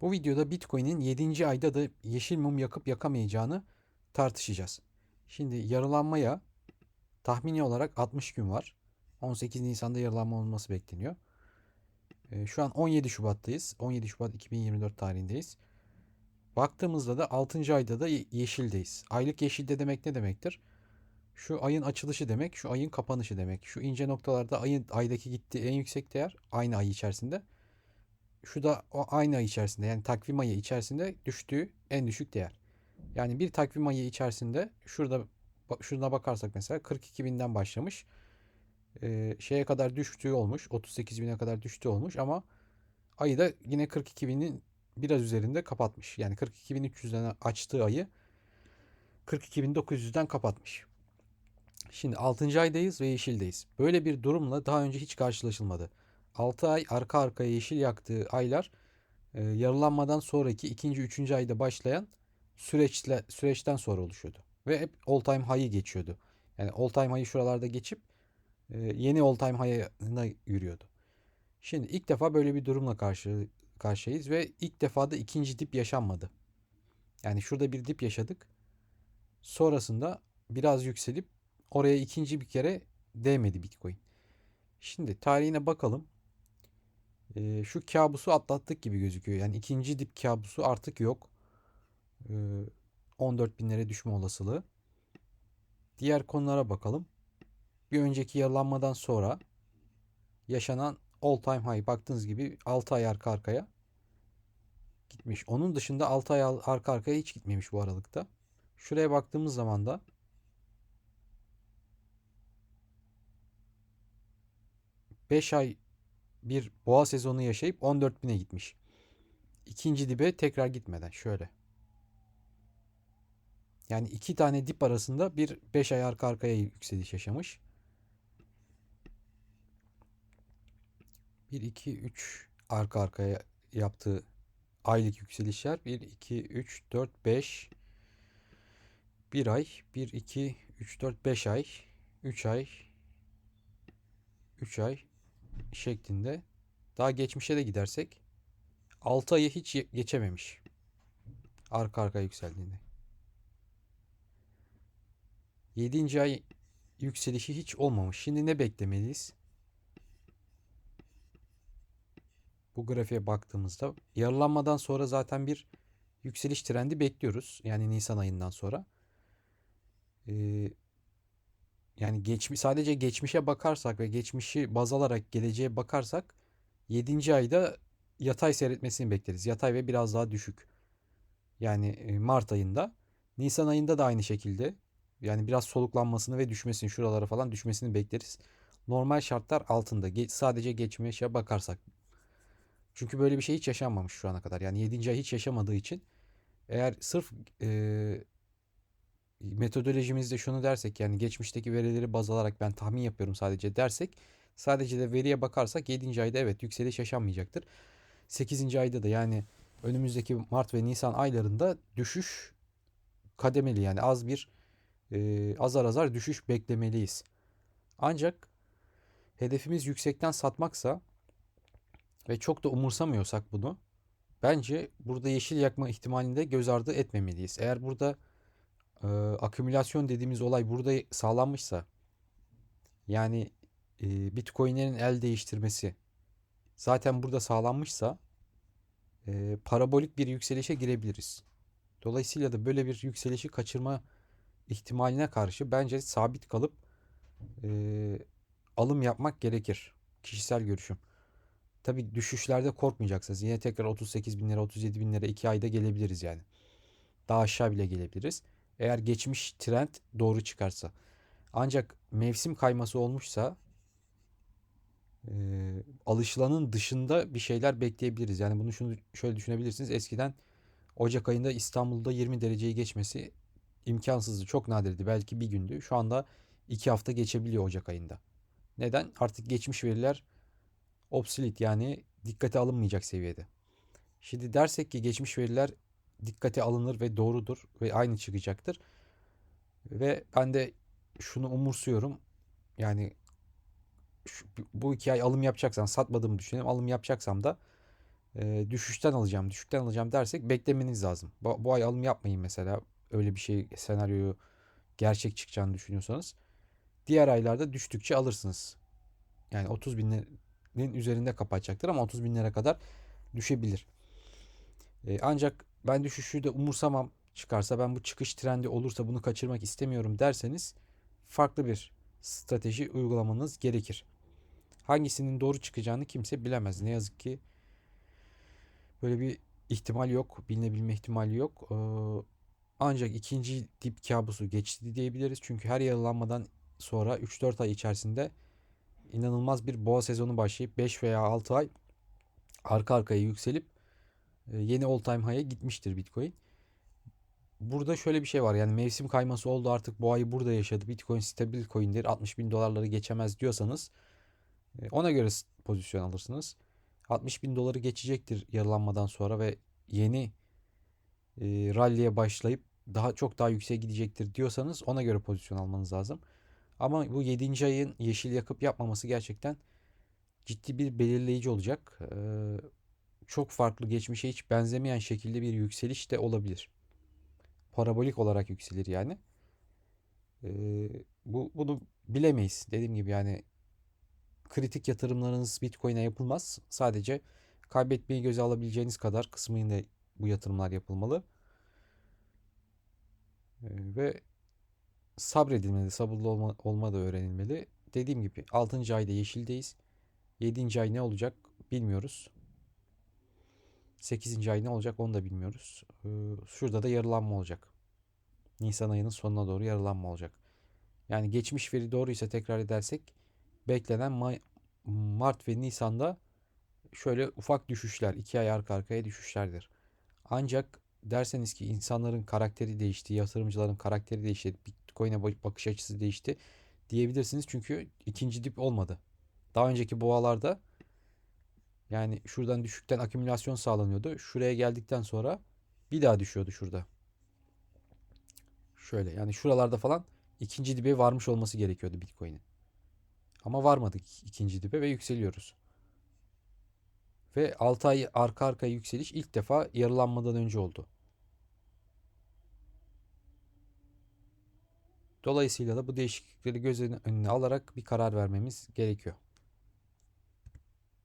Bu videoda Bitcoin'in 7. ayda da yeşil mum yakıp yakamayacağını tartışacağız. Şimdi yarılanmaya tahmini olarak 60 gün var. 18 Nisan'da yarılanma olması bekleniyor. Ee, Şu an 17 Şubat'tayız. 17 Şubat 2024 tarihindeyiz. Baktığımızda da 6. ayda da ye- yeşildeyiz. Aylık yeşilde demek ne demektir? Şu ayın açılışı demek, şu ayın kapanışı demek. Şu ince noktalarda ayın aydaki gittiği en yüksek değer aynı ay içerisinde. Şu da o aynı ay içerisinde yani takvim ayı içerisinde düştüğü en düşük değer. Yani bir takvim ayı içerisinde şurada şuna bakarsak mesela 42 binden başlamış. Ee, şeye kadar düştüğü olmuş. 38 bine kadar düştüğü olmuş ama ayı da yine 42 binin biraz üzerinde kapatmış. Yani 42.300'den açtığı ayı 42.900'den kapatmış. Şimdi 6. aydayız ve yeşildeyiz. Böyle bir durumla daha önce hiç karşılaşılmadı. 6 ay arka arkaya yeşil yaktığı aylar e, yarılanmadan sonraki ikinci, üçüncü ayda başlayan süreçle süreçten sonra oluşuyordu. Ve hep all time high'ı geçiyordu. Yani all time high'ı şuralarda geçip e, yeni all time high'ına yürüyordu. Şimdi ilk defa böyle bir durumla karşı karşıyayız ve ilk defa da ikinci dip yaşanmadı. Yani şurada bir dip yaşadık. Sonrasında biraz yükselip oraya ikinci bir kere değmedi Bitcoin. Şimdi tarihine bakalım. Ee, şu kabusu atlattık gibi gözüküyor. Yani ikinci dip kabusu artık yok. Ee, 14 binlere düşme olasılığı. Diğer konulara bakalım. Bir önceki yaralanmadan sonra yaşanan all time high baktığınız gibi 6 ay arka arkaya gitmiş. Onun dışında 6 ay arka arkaya hiç gitmemiş bu aralıkta. Şuraya baktığımız zaman da 5 ay bir boğa sezonu yaşayıp 14 bine gitmiş. İkinci dibe tekrar gitmeden şöyle. Yani iki tane dip arasında bir 5 ay arka arkaya yükseliş yaşamış. 1, 2, 3 arka arkaya yaptığı aylık yükselişler. 1, 2, 3, 4, 5. 1 ay. 1, 2, 3, 4, 5 ay. 3 ay. 3 ay şeklinde. Daha geçmişe de gidersek 6 ayı hiç geçememiş. Arka arkaya yükseldiğinde. 7. ay yükselişi hiç olmamış. Şimdi ne beklemeliyiz? Bu grafiğe baktığımızda yarılanmadan sonra zaten bir yükseliş trendi bekliyoruz. Yani Nisan ayından sonra. Ee, yani geçmiş sadece geçmişe bakarsak ve geçmişi baz alarak geleceğe bakarsak 7. ayda yatay seyretmesini bekleriz. Yatay ve biraz daha düşük. Yani e, Mart ayında. Nisan ayında da aynı şekilde. Yani biraz soluklanmasını ve düşmesini şuralara falan düşmesini bekleriz. Normal şartlar altında. Ge- sadece geçmişe bakarsak. Çünkü böyle bir şey hiç yaşanmamış şu ana kadar. Yani 7. ay hiç yaşamadığı için eğer sırf e, metodolojimizde şunu dersek yani geçmişteki verileri baz alarak ben tahmin yapıyorum sadece dersek sadece de veriye bakarsak 7. ayda evet yükseliş yaşanmayacaktır. 8. ayda da yani önümüzdeki Mart ve Nisan aylarında düşüş kademeli yani az bir e, azar azar düşüş beklemeliyiz. Ancak hedefimiz yüksekten satmaksa ve çok da umursamıyorsak bunu bence burada yeşil yakma ihtimalini de göz ardı etmemeliyiz. Eğer burada e, akümülasyon dediğimiz olay burada sağlanmışsa yani e, Bitcoin'lerin el değiştirmesi zaten burada sağlanmışsa e, parabolik bir yükselişe girebiliriz. Dolayısıyla da böyle bir yükselişi kaçırma ihtimaline karşı bence sabit kalıp e, alım yapmak gerekir. Kişisel görüşüm. Tabii düşüşlerde korkmayacaksınız. Yine tekrar 38 bin lira, 37 bin lira 2 ayda gelebiliriz yani. Daha aşağı bile gelebiliriz. Eğer geçmiş trend doğru çıkarsa. Ancak mevsim kayması olmuşsa e, alışılanın dışında bir şeyler bekleyebiliriz. Yani bunu şunu şöyle düşünebilirsiniz. Eskiden Ocak ayında İstanbul'da 20 dereceyi geçmesi imkansızdı. Çok nadirdi. Belki bir gündü. Şu anda 2 hafta geçebiliyor Ocak ayında. Neden? Artık geçmiş veriler obsolete yani dikkate alınmayacak seviyede. Şimdi dersek ki geçmiş veriler dikkate alınır ve doğrudur ve aynı çıkacaktır. Ve ben de şunu umursuyorum. Yani şu- bu iki ay alım yapacaksam satmadığımı düşünelim. Alım yapacaksam da e, düşüşten alacağım, düşükten alacağım dersek beklemeniz lazım. Bu, bu ay alım yapmayın mesela. Öyle bir şey senaryoyu gerçek çıkacağını düşünüyorsanız. Diğer aylarda düştükçe alırsınız. Yani 30 binin üzerinde kapatacaktır ama 30 binlere kadar düşebilir. E, ancak ben düşüşü de umursamam çıkarsa ben bu çıkış trendi olursa bunu kaçırmak istemiyorum derseniz farklı bir strateji uygulamanız gerekir. Hangisinin doğru çıkacağını kimse bilemez. Ne yazık ki böyle bir ihtimal yok. Bilinebilme ihtimali yok. Ee, ancak ikinci dip kabusu geçti diyebiliriz. Çünkü her yaralanmadan sonra 3-4 ay içerisinde inanılmaz bir boğa sezonu başlayıp 5 veya 6 ay arka arkaya yükselip yeni all time high'a gitmiştir Bitcoin. Burada şöyle bir şey var yani mevsim kayması oldu artık bu ayı burada yaşadı. Bitcoin stabil coin'dir 60 bin dolarları geçemez diyorsanız e, ona göre pozisyon alırsınız. 60 bin doları geçecektir yaralanmadan sonra ve yeni e, rally'e başlayıp daha çok daha yükseğe gidecektir diyorsanız ona göre pozisyon almanız lazım. Ama bu 7. ayın yeşil yakıp yapmaması gerçekten ciddi bir belirleyici olacak. Ee, çok farklı geçmişe hiç benzemeyen şekilde bir yükseliş de olabilir. Parabolik olarak yükselir yani. Ee, bu bunu bilemeyiz. Dediğim gibi yani kritik yatırımlarınız Bitcoin'e yapılmaz. Sadece kaybetmeyi göze alabileceğiniz kadar kısmıyla bu yatırımlar yapılmalı. Ee, ve sabredilmeli, sabırlı olma, olma da öğrenilmeli. Dediğim gibi 6. ayda yeşildeyiz. 7. ay ne olacak bilmiyoruz. 8. ay ne olacak onu da bilmiyoruz. Ee, şurada da yarılanma olacak. Nisan ayının sonuna doğru yarılanma olacak. Yani geçmiş veri doğruysa tekrar edersek beklenen May- Mart ve Nisan'da şöyle ufak düşüşler, 2 ay arka arkaya düşüşlerdir. Ancak derseniz ki insanların karakteri değişti, yatırımcıların karakteri değişti, Bitcoin'e bak- bakış açısı değişti diyebilirsiniz. Çünkü ikinci dip olmadı. Daha önceki boğalarda yani şuradan düşükten akümülasyon sağlanıyordu. Şuraya geldikten sonra bir daha düşüyordu şurada. Şöyle yani şuralarda falan ikinci dibe varmış olması gerekiyordu Bitcoin'in. Ama varmadık ikinci dibe ve yükseliyoruz. Ve 6 ay arka arkaya yükseliş ilk defa yarılanmadan önce oldu. Dolayısıyla da bu değişiklikleri göz önüne alarak bir karar vermemiz gerekiyor.